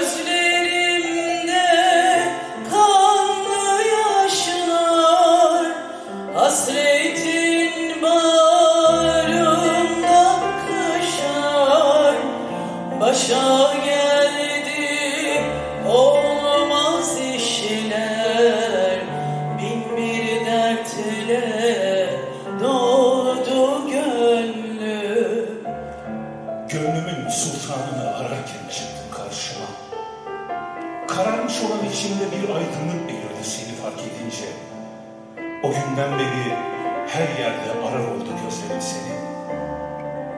Özgür içinde bir aydınlık belirmesini fark edince o günden beri her yerde arar oldu gözlerim seni.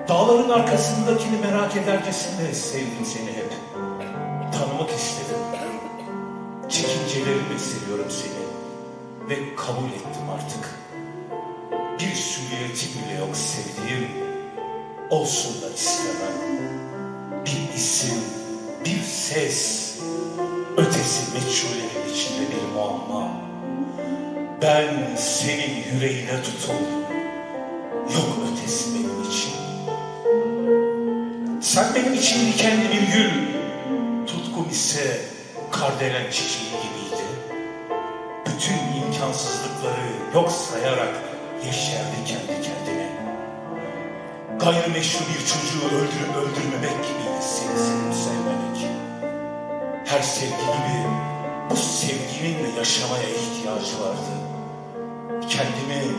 Dağların arkasındakini merak edercesine sevdim seni hep. Tanımak istedim. Çekincelerimi seviyorum seni. Ve kabul ettim artık. Bir süliyeti bile yok sevdiğim. Olsun da istemem. Bir isim, bir ses, Ötesi meçhullerin içinde bir muamma. Ben senin yüreğine tutul. Yok ötesi benim için. Sen benim için dikenli bir gül. Tutkum ise kardelen çiçeği gibiydi. Bütün imkansızlıkları yok sayarak yeşerdi kendi kendine. Gayrimeşru bir çocuğu öldürüp öldürmemek gibiydi seni sevmemek. Her sevgi gibi bu sevginin de yaşamaya ihtiyacı vardı. Kendimi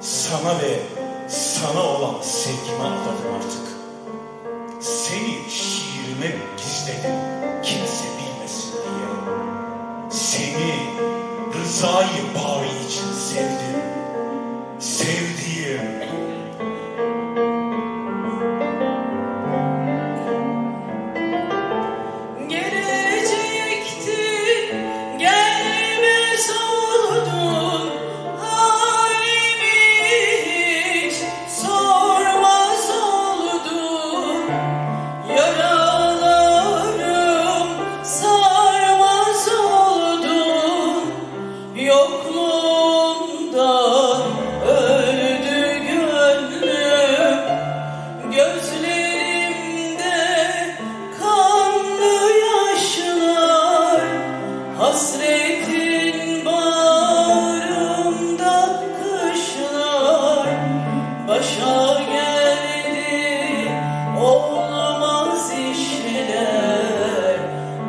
sana ve sana olan sevgime adadım artık. Seni şiirime gizledim kimse bilmesin diye. Seni rızayı Hasretin bağrımda kışlar Başa geldi olmaz işler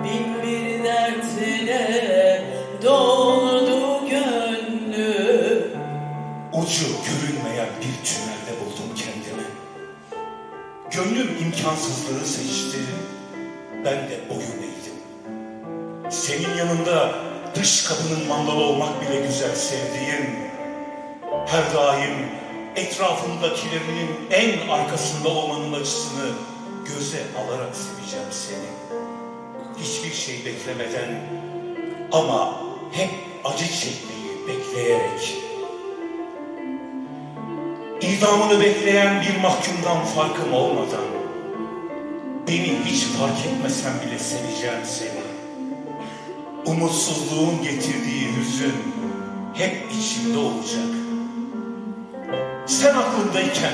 Bin bir dertle doldu Ucu görünmeyen bir tünelde buldum kendimi. Gönlüm imkansızlığı seçti. Ben de o yöndeydim. Senin yanında dış kapının mandalı olmak bile güzel sevdiğim. Her daim etrafındakilerinin en arkasında olmanın acısını göze alarak seveceğim seni. Hiçbir şey beklemeden ama hep acı çekmeyi bekleyerek. İdamını bekleyen bir mahkumdan farkım olmadan Beni hiç fark etmesen bile seveceğim seni Umutsuzluğun getirdiği hüzün hep içimde olacak Sen aklımdayken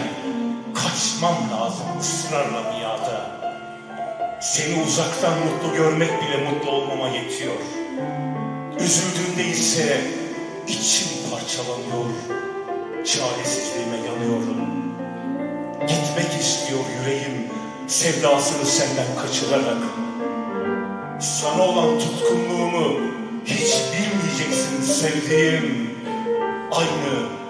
kaçmam lazım ısrarla miada Seni uzaktan mutlu görmek bile mutlu olmama yetiyor Üzüldüğümde ise içim parçalanıyor Çaresizliğime yanıyorum. Gitmek istiyor yüreğim sevdasını senden kaçırarak. Sana olan tutkunluğumu hiç bilmeyeceksin sevdiğim. Aynı